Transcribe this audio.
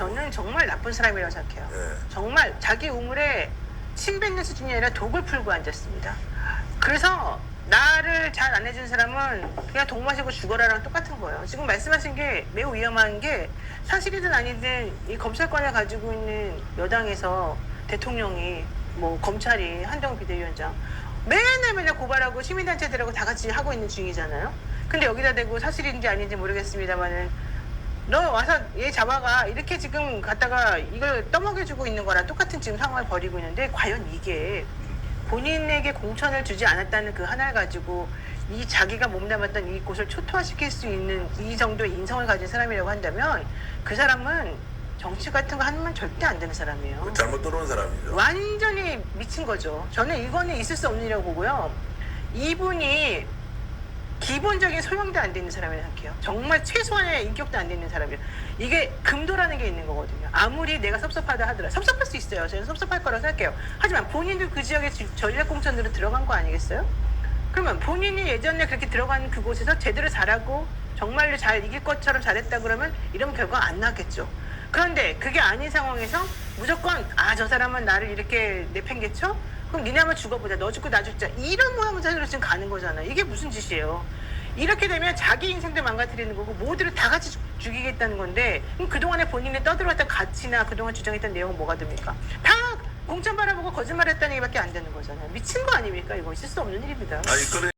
저는 정말 나쁜 사람이라고 생각해요. 예. 정말 자기 우물에 침 뱉는 수준이 아니라 독을 풀고 앉았습니다. 그래서 나를 잘 안 해준 사람은 그냥 독 마시고 죽어라랑 똑같은 거예요. 지금 말씀하신 게 매우 위험한 게 사실이든 아니든 이 검찰권을 가지고 있는 여당에서 대통령이 뭐 검찰이 한동훈 비대위원장 맨날 맨날 고발하고 시민단체들하고 다 같이 하고 있는 중이잖아요. 근데 여기다 대고 사실인지 아닌지 모르겠습니다만은 너 와서 얘 잡아가 이렇게 지금 갖다가 이걸 떠먹여주고 있는 거랑 똑같은 지금 상황을 벌이고 있는데 과연 이게 본인에게 공천을 주지 않았다는 그 하나를 가지고 이 자기가 몸담았던 이 곳을 초토화시킬 수 있는 이 정도의 인성을 가진 사람이라고 한다면 그 사람은 정치 같은 거 하면 절대 안 되는 사람이에요. 잘못 들어온 사람이죠. 완전히 미친 거죠. 저는 이거는 있을 수 없는 일이라고 보고요. 이분이 기본적인 소양도 안 되는 사람이라고 생각해요. 정말 최소한의 인격도 안 되는 사람이에요. 이게 금도라는 게 있는 거거든요. 아무리 내가 섭섭하다 하더라. 섭섭할 수 있어요. 저는 섭섭할 거라고 생각해요. 하지만 본인도 그 지역에 지- 전략공천으로 들어간 거 아니겠어요? 그러면 본인이 예전에 그렇게 들어간 그곳에서 제대로 잘하고 정말로 잘 이길 것처럼 잘했다 그러면 이런 결과가 안 나겠죠. 그런데 그게 아닌 상황에서 무조건 아 저 사람은 나를 이렇게 내팽개쳐? 그럼 니네 한번 죽어보자. 너 죽고 나 죽자. 이런 모양새로 지금 가는 거잖아요. 이게 무슨 짓이에요? 이렇게 되면 자기 인생도 망가뜨리는 거고 모두를 다 같이 죽- 죽이겠다는 건데 그동안에 본인이 떠들어왔던 가치나 그동안 주장했던 내용은 뭐가 됩니까? 다 공천 바라보고 거짓말했다는 얘기밖에 안 되는 거잖아요. 미친 거 아닙니까? 이거 있을 수 없는 일입니다. 아니 그래